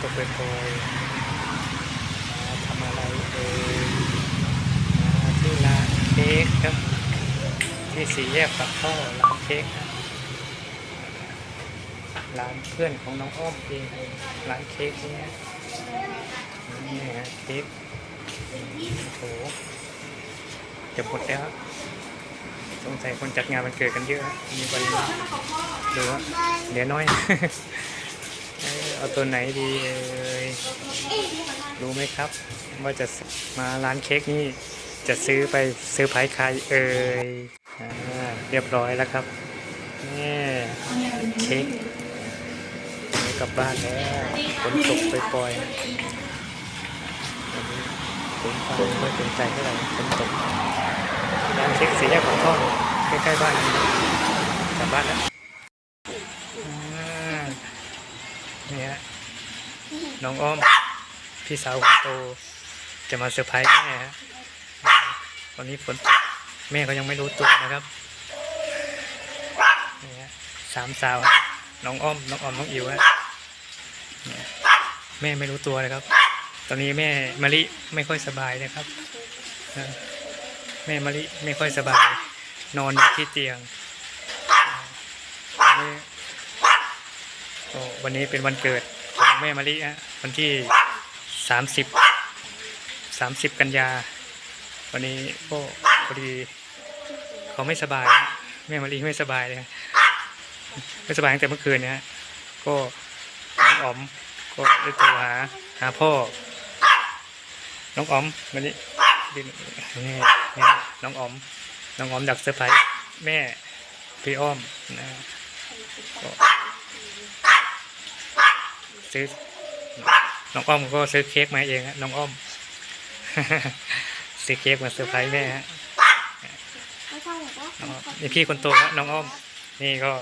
ตกไปโปรยทำอะไรเอ่ยมาที่ร้านเค้กครับ ที่สี่แยกปากท่อร้านเค้กครับร้านเพื่อนของน้องอ้อมเองร้านเค้กเนี่ยนี่ฮะเค้กโอ้โหจะหมดแล้วสงสัยคนจัดงานวันเกิดกันเยอะ มีวันดูว่าเหลือน้อย เอาตัวไหนดีเอ่ยรู้ไหมครับ ว่าจะมาร้านเค้กนี่จะซื้อไปซื้อไผ่ใครเอ่ยอเรียบร้อยแล้วครับนี่เค้กกลับบ้านแล้วฝนตกไปปล่อยๆวันนี้ฝนฟ้าไม่เป็นใจเท่าไหร่ฝนตกร้านเค้กสีแยกของท่อใกล้ๆบ้านนี่กลับบ้านแล้วอ่า นี่ฮะน้องอ้อม พี่สาวคนโต จะมาเซอร์ไพรส์แม่ฮะวันนี้ฝนตกแม่ก็ยังไม่รู้ตัวนะครับนี่ฮะสามสาว น้องอ้อม น้องอ้อม น้องอิ๋วฮะแม่ไม่รู้ตัวเลยครับ ตอนนี้แม่มะลิไม่ค่อยสบายนะครับ แม่มะลิไม่ค่อยสบาย นอนอยู่ที่เตียงเออ ก็ วันนี้เป็นวันเกิดของแม่มะลิฮะวันที่สามสิบสามสิบกันยา วันนี้ก็พอดีเขาไม่สบาย แม่มะลิไม่สบายเลยไม่สบายตั้งแต่เมื่อคืนเนะฮะก็น้องอ๋อมก็ได้โทรหาหาพ่อ น้องอ๋อมวันนี้นี่นี่น้องอ๋อม น้องอ๋อมดักเซอร์ไพรส์แม่พี่อ้อมนะก็ ซื้อน้องอ้อมก็ซื้อเค้กมาเองฮะน้องอ้อมซื้อเค้กมาเซอร์ไพรส์แม่ฮะนี่พี่คนโตฮะน้องอ้อม นี่ก็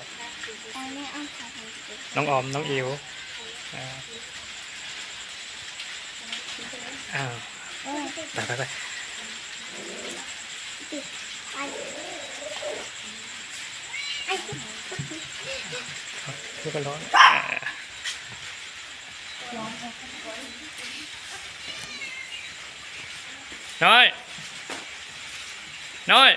ตอนนี้อ้อมขอทำเสร็จน้องออมน้องอิ๋วอ้าวไปไปไปไอ้ไอ้พี่ก็ร้อนอ่าน้อยน้ อย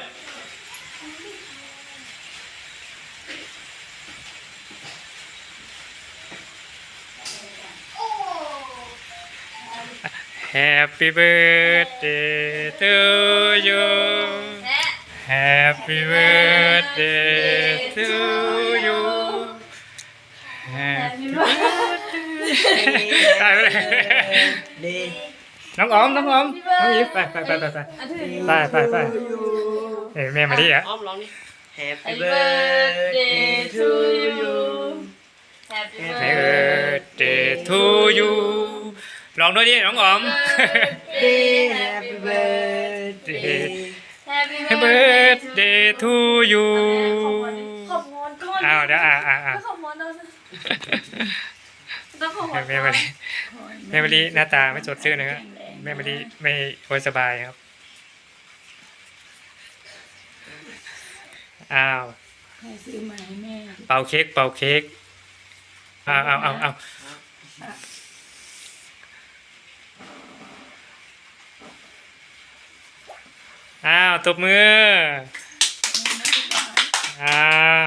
Happy birthday to you. Happy birthday to you. Happy birthday. ไปเลยดีน้องอ๋อมน้องอ๋อมน้องอีฟไปไปไปไปไปไปไปไปเอ้ยแม่มาดิอะอ้อมร้องนี่ Happy Happy birthday to you Happy Happy birthday to you ลองด้วยดิน้องอ๋อม birthday Happy birthday Happy Happy birthday to you ขอบคุณก่อนอ้าวเดี๋ยวอ่าอ่าอ่าขอบคุณนะ ต้องขอบคุณแม่มาดิแม่มาดิหน้าตาไม่สดชื่นนะครับแม่มาดิไม่ค่อยสบายครับ อ้าวใครซื้อมาให้แม่เป่าเค้กเป่าเค้กเอาเอาเอาเอาอ้าวตบมืออ้า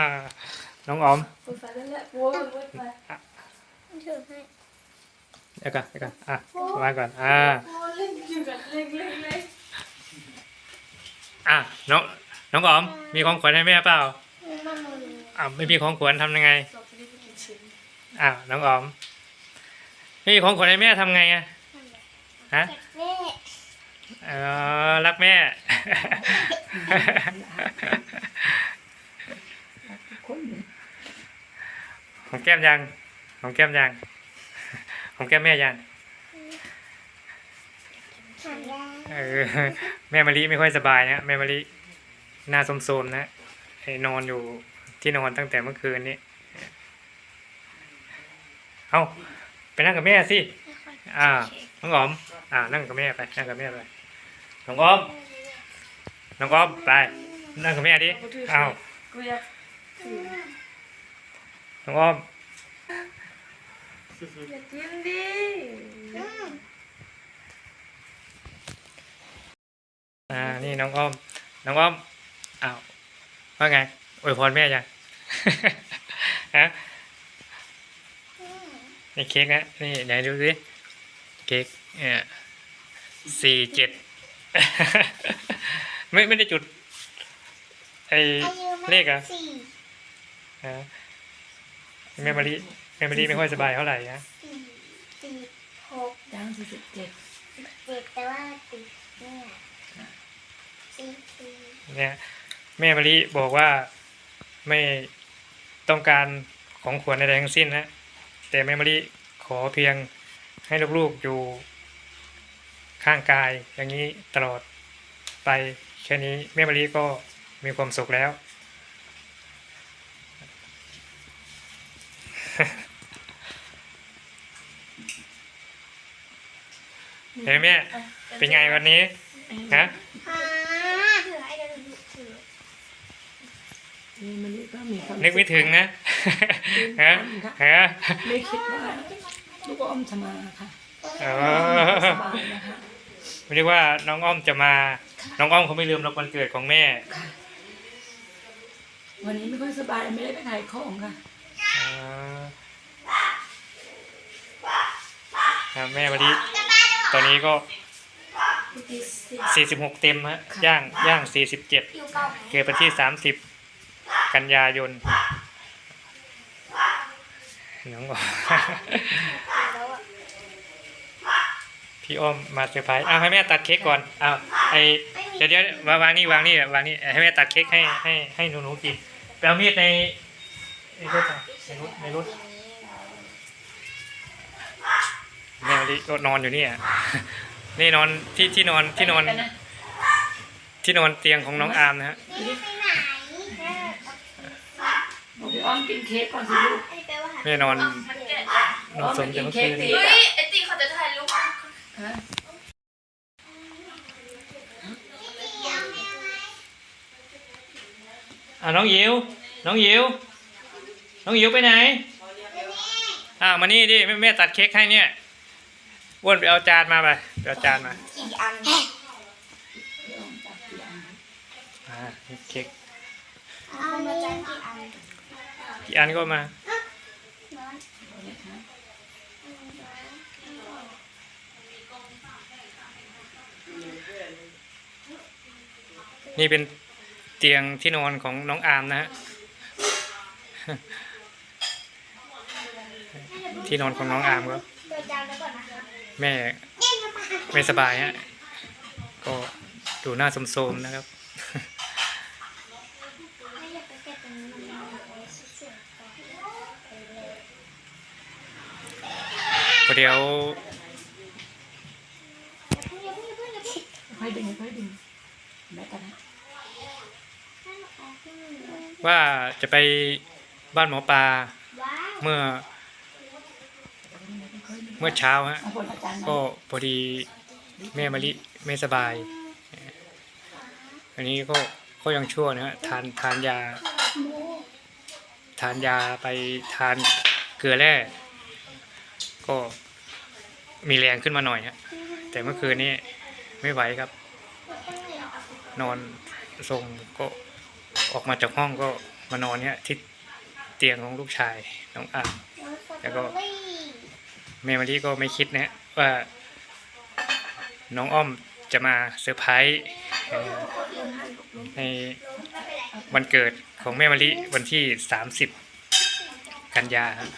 วน้องอ๋อมเปิดไฟแล้วแหละปัวมันเปิดไฟ ถือให้เดี๋ยวก่อนเดี๋ยวก่อนอะวางก่อนอ่าปัวเล่นอยู่กันเล่นเล่นเล่นอะน้องน้องอ๋อม มีของขวัญให้แม่เปล่ามันมันอ่าไม่มีของขวัญทำยังไงสอบชนิดกี่ชิ้นอ่าน้องอ๋อมไม่มีของขวัญให้แม่ทำไงอะฮะแม่เออรักแม่คนของแก้มยัง ของแก้มยังของแก้มแม่ยังหายาเออแม่มะลิไม่ค่อยสบายนะแม่มะลิหน้าโสมๆนะไอ้นอนอยู่ที่นอนตั้งแต่เมื่อคืนนี้เอาไปนั่งกับแม่สิอ่าน้องอ๋อมอ่า นั่งกับแม่ไปนั่งกับแม่ไปน้องอ้อมน้องอ้อมไปนั่งกับแม่ดิเอากูอยากน้องอ้อม อย่ากินดิอืมอ่า นี่น้องอ้อม น้องอ้อม อ้าว ว่าไงอวยพรแม่ยังฮะอืมนี่เค้กนะ นี่ไหนดูสิ เค้กเนี่ยสี่เจ็ด ไม่ไม่ได้จุด ไออายุแม่เลขอะสี่ฮะแม่มารี แม่มารีไม่ค่อยสบายเท่าไหร่นะสี่สี่หกย่างสี่สิบเจ็ดเจ็ดแต่ว่าติดเนี่ยสี่สี่เนี่ยแม่มารีบอกว่าไม่ต้องการของขวัญใดๆทั้งสิ้นนะแต่แม่มารีขอเพียงให้ลูกๆอยู่ข้างกายอย่างนี้ตลอดไปแค่นี้แม่มารีก็มีความสุขแล้ว ห็นไหมแม่เป็นไงวันนี้ฮะฮ่าถือให้เดี๋ยวหนูถือนี่มันนี่ก็มีความนึกไม่ถึงนะฮะฮะไม่คิดว่าลูกอ้อมจะมาค่ะอ๋อสบายนะคะไม่ได้ว่าน้องอ้อมจะมา น้องอ้อมเขาไม่ลืมรับวันเกิดของแม่วันนี้ไม่ค่อยสบายไม่ได้ไปขายของค่ะอ่าครับแม่วันนี้ ตอนนี้ก็46เต็มฮะย่างย่าง47อยู่เก่าไหมเกิดวันที่30กันยายนน้องบอกแล้วอะพี่อ้อมมาเซอร์ไพรส์อ้าวให้แม่ตัดเค้กก่อนอ้าวไอเดี๋ยวเดี๋ยววางวางนี่วางนี่วางนี่ให้แม่ตัดเค้กให้ให้ให้หนูหนูกินไปเอามีดในในรถอะในรถในรถ แม่วันนี้ก็นอนอยู่นี่อะนี่นอนที่ที่นอนที่นอน ที่นอนเตียงของน้องอาร์มนะฮะนี่ไปไหนแม่บอกพี่อ้อมกินเค้กก่อนสิลูกไอ้แปลว่าหาแม่นอนมันแกะนอนสมจากเมื่อคืนเฮ้เฮ้ยไอตีเขาจะถ่ายรูปฮะอ่าน้องยิวน้องยิวน้องยิวไปไหนอ่ามานี่ดิแม่แม่ตัดเค้กให้เนี่ยอ้ วนไปเอาจานมาไปไปเอาจานมากี่อันพี่อ้อมตัดกี่อันอ่านี่เค้กเอามาจากกี่อันกี่อันก็มาน้อยเอาเลยค่ะนี่เป็นเตียงที่นอนของน้องอาร์มนะฮะ ที่นอนของน้องอาร์มก็เปิดจาน แม่ไม่สบายฮะก็ดูหน้าโสมๆนะครับเก็บตรงนี้มันเอาไว้สวยๆก่อนไปเลยเดี๋ยวอย่าเพิ่งอย่าเพิ่งอย่าเพิ่งอย่าเพิ่งค่อยดึงค่อยดึงแม่กันนะให้มันออกขึ้นว่าจะไปบ้านหมอปลาเมื่อ เมื่อเช้าฮะเอาผลอาจารย์ก็พอดีแม่มะลิไม่สบาย อันนี้ก็ก็ยังชั่วนะฮะทานทานยา ทานยาไปทานเกลือแร่ก็มีแรงขึ้นมาหน่อยฮะแต่เมื่อคืนนี้ไม่ไหวครับ นอนทรงก็ออกมาจากห้องก็มานอนเนี่ยที่เตียงของลูกชายน้องอ่างแล้วก็ แม่มารีก็ไม่คิดนะฮะว่า น้องอ้อมจะมาเซอร์ไพรส์ในวันเกิดของแม่มารีวันที่ 30 กันยาครับ